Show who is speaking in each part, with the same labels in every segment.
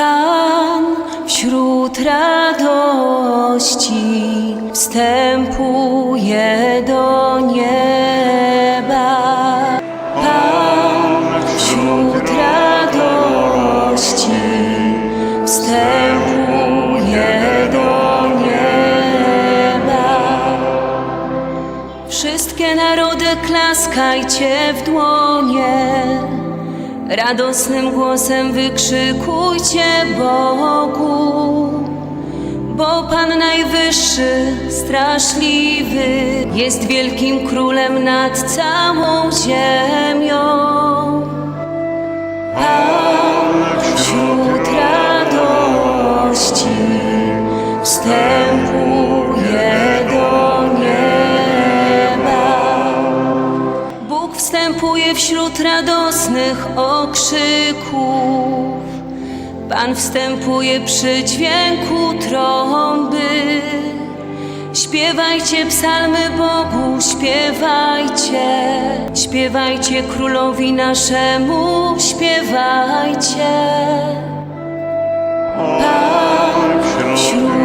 Speaker 1: Pan wśród radości wstępuje do nieba. Pan wśród radości wstępuje do nieba. Wszystkie narody klaskajcie w dłonie. Radosnym głosem wykrzykujcie Bogu, bo Pan Najwyższy, straszliwy, jest wielkim królem nad całą ziemią. Pan wśród radości wstępuje wstępuje wśród radosnych okrzyków. Pan wstępuje przy dźwięku trąby. Śpiewajcie psalmy Bogu, śpiewajcie. Śpiewajcie królowi naszemu, śpiewajcie. Pan wśród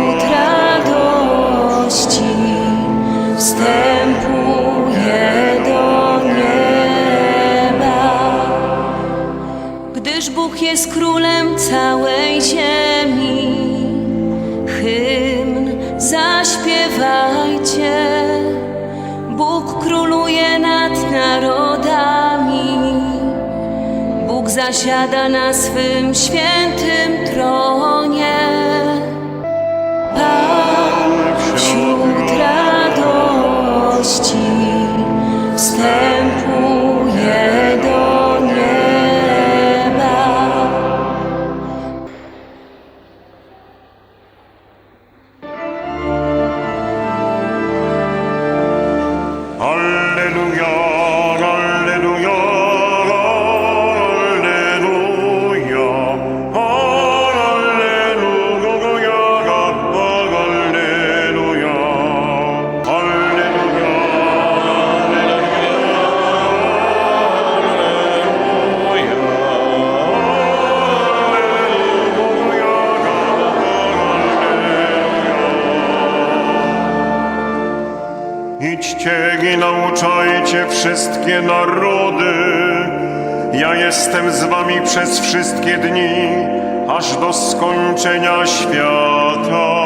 Speaker 1: jest królem całej ziemi, hymn zaśpiewajcie. Bóg króluje nad narodami, Bóg zasiada na swym świętym tronie. Pan
Speaker 2: Idźcie i nauczajcie wszystkie narody. Ja jestem z wami przez wszystkie dni, aż do skończenia świata.